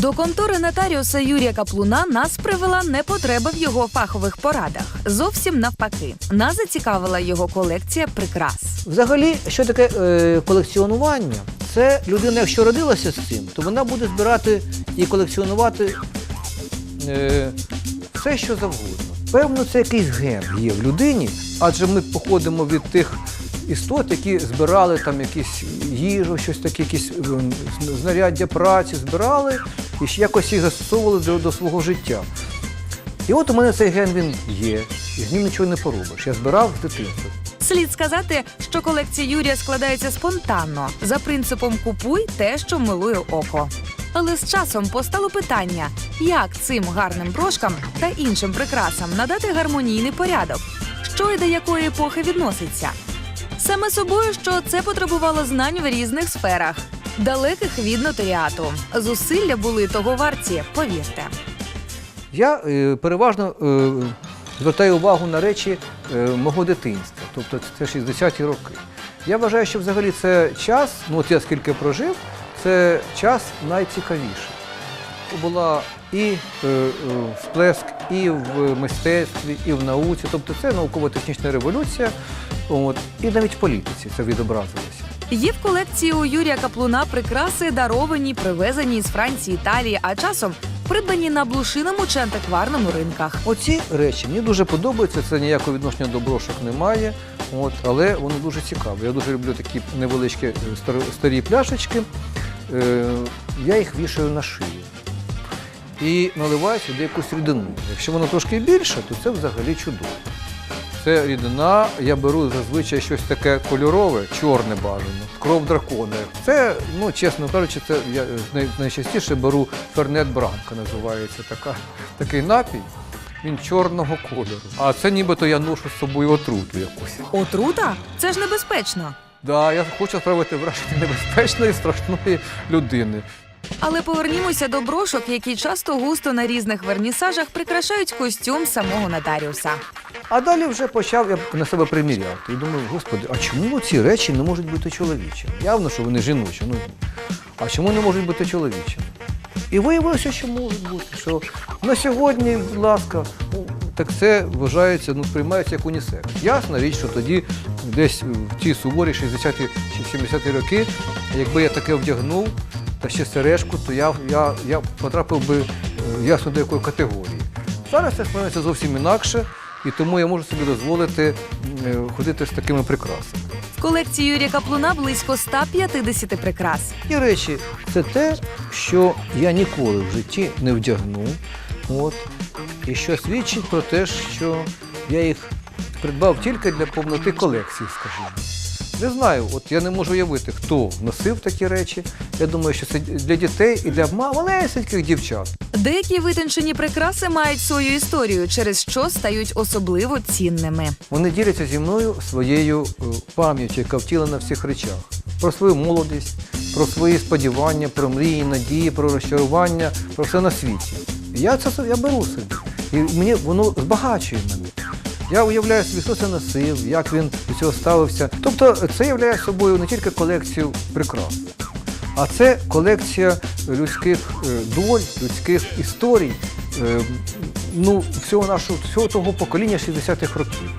До контори нотаріуса Юрія Каплуна нас привела не потреба в його фахових порадах. Зовсім навпаки. Нас зацікавила його колекція прикрас. Взагалі, що таке е, колекціонування? Це людина, якщо родилася з цим, то вона буде збирати і колекціонувати е, все, що завгодно. Певно, це якийсь ген є в людині, адже ми походимо від тих істот, які збирали там якісь їжу, щось таке, якісь ем, знаряддя праці, збирали і якось їх застосовували до, до свого життя. І от у мене цей ген він є, і з ним нічого не поробиш. Я збирав з. Слід сказати, що колекція Юрія складається спонтанно за принципом купуй те, що милує око. Але з часом постало питання, як цим гарним брошкам та іншим прикрасам надати гармонійний порядок, що і до якої епохи відноситься. Саме собою, що це потребувало знань в різних сферах, далеких від нотаріату. Зусилля були того варті, повірте. Я е, переважно е, звертаю увагу на речі е, мого дитинства, тобто це 60-ті роки. Я вважаю, що взагалі це час, ну от я скільки прожив, це час найцікавіший. Була і е, е, всплеск і в мистецтві, і в науці, тобто це науково-технічна революція, от, і навіть в політиці це відобразилося. Є в колекції у Юрія Каплуна прикраси, даровані, привезені з Франції, Італії, а часом придбані на блушиному чи антикварному ринках. Оці речі мені дуже подобаються, це ніякого відношення до брошок немає, от, але воно дуже цікаво. Я дуже люблю такі невеличкі е, старі, старі пляшечки. Е, я їх вішаю на шию і наливаю сюди якусь рідину. Якщо воно трошки більше, то це взагалі чудово. Це рідина, я беру зазвичай щось таке кольорове, чорне бажано, кров дракона. Це, ну чесно кажучи, це я най- найчастіше беру фернет бранка, називається така, такий напій. Він чорного кольору. А це нібито я ношу з собою отруту якусь. Отрута? Це ж небезпечно. Да, я хочу справити враження небезпечної, страшної людини. Але повернімося до брошок, які часто густо на різних вернісажах прикрашають костюм самого нотаріуса. А далі вже почав я на себе приміряти. І думаю, господи, а чому ці речі не можуть бути чоловічими? Явно, що вони жіночі. Ну, а чому не можуть бути чоловічими? І виявилося, що можуть бути. Що на сьогодні, будь ласка, ну, так це вважається, ну, сприймається як унісекс. Ясна річ, що тоді десь в ті суворі 60-ті чи 70-ті роки, якби я таке вдягнув, та ще сережку, то я, я, я потрапив би е, ясно до якої категорії. Зараз це сприймається зовсім інакше, і тому я можу собі дозволити е, ходити з такими прикрасами. В колекції Юрія Каплуна близько 150 прикрас. І речі, це те, що я ніколи в житті не вдягну. От, і що свідчить про те, що я їх придбав тільки для повноти колекції, скажімо. Не знаю, от я не можу уявити, хто носив такі речі. Я думаю, що це для дітей і для ма- малесеньких дівчат. Деякі витончені прикраси мають свою історію, через що стають особливо цінними. Вони діляться зі мною своєю е, пам'яттю, яка втілена в всіх речах. Про свою молодість, про свої сподівання, про мрії, надії, про розчарування, про все на світі. Я це я беру собі. І мені воно збагачує мене. Я уявляю собі, що це носив, як він до цього ставився. Тобто це являє собою не тільки колекцію прикрас, а це колекція людських е, доль, людських історій, е, ну, всього нашого, всього того покоління 60-х років.